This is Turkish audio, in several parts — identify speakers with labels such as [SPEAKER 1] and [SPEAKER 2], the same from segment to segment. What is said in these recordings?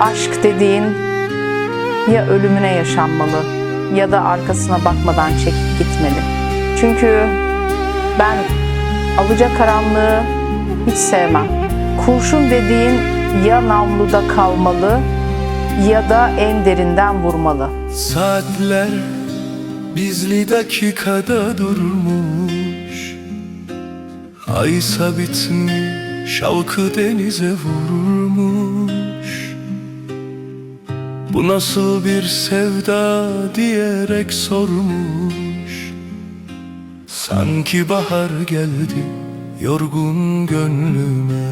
[SPEAKER 1] aşk dediğin ya ölümüne yaşanmalı ya da arkasına bakmadan çekip gitmeli. Çünkü ben alacakaranlığı hiç sevmem. Kurşun dediğin ya navluda kalmalı ya da en derinden vurmalı.
[SPEAKER 2] Saatler bizli dakikada durmuş Aysa bitmiş şavkı denize vurmuş Bu nasıl bir sevda diyerek sormuş. Sanki bahar geldi yorgun gönlüme.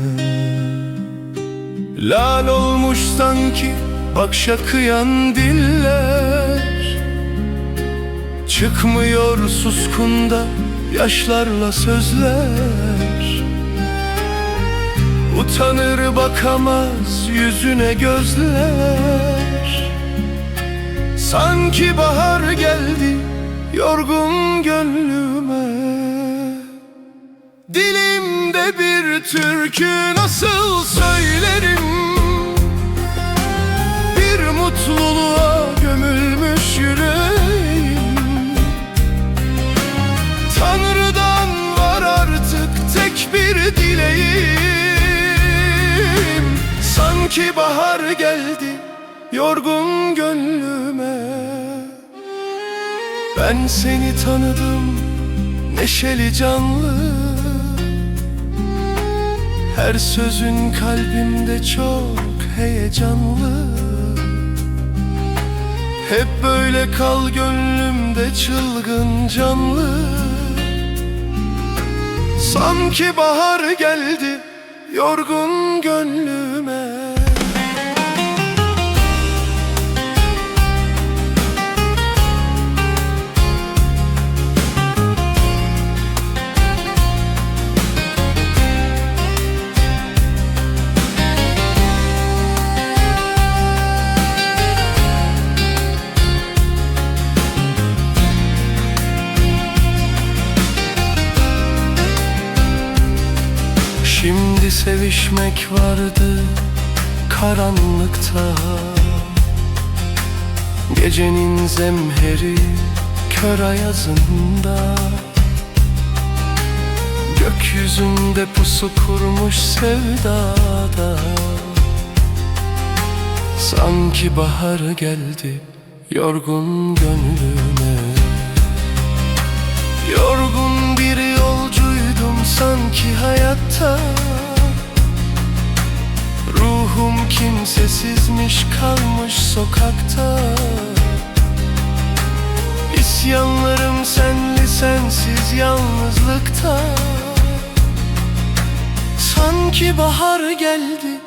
[SPEAKER 2] Lal olmuş sanki bak şakıyan diller. Çıkmıyor suskunda yaşlarla sözler. Utanır bakamaz yüzüne gözler Sanki bahar geldi yorgun gönlüme. Dilimde bir türkü nasıl söylerim? Bir mutluluğa gömülmüş yüreğim. Tanrı'dan var artık tek bir dileğim. Sanki bahar geldi yorgun gönlüme Ben seni tanıdım neşeli canlı. Her sözün kalbimde çok heyecanlı. Hep böyle kal gönlümde çılgın canlı. Sanki bahar geldi yorgun gönlüme Şimdi sevişmek vardı karanlıkta. Gecenin zemheri kör ayazında. Gökyüzünde pusu kurmuş sevdada. Sanki bahar geldi yorgun gönlüme. Yorgun bir yolcuydum sanki hayatta kimsesizmiş kalmış sokakta. İsyanlarım senli sensiz yalnızlıkta. Sanki bahar geldi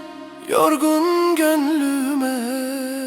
[SPEAKER 2] yorgun gönlüme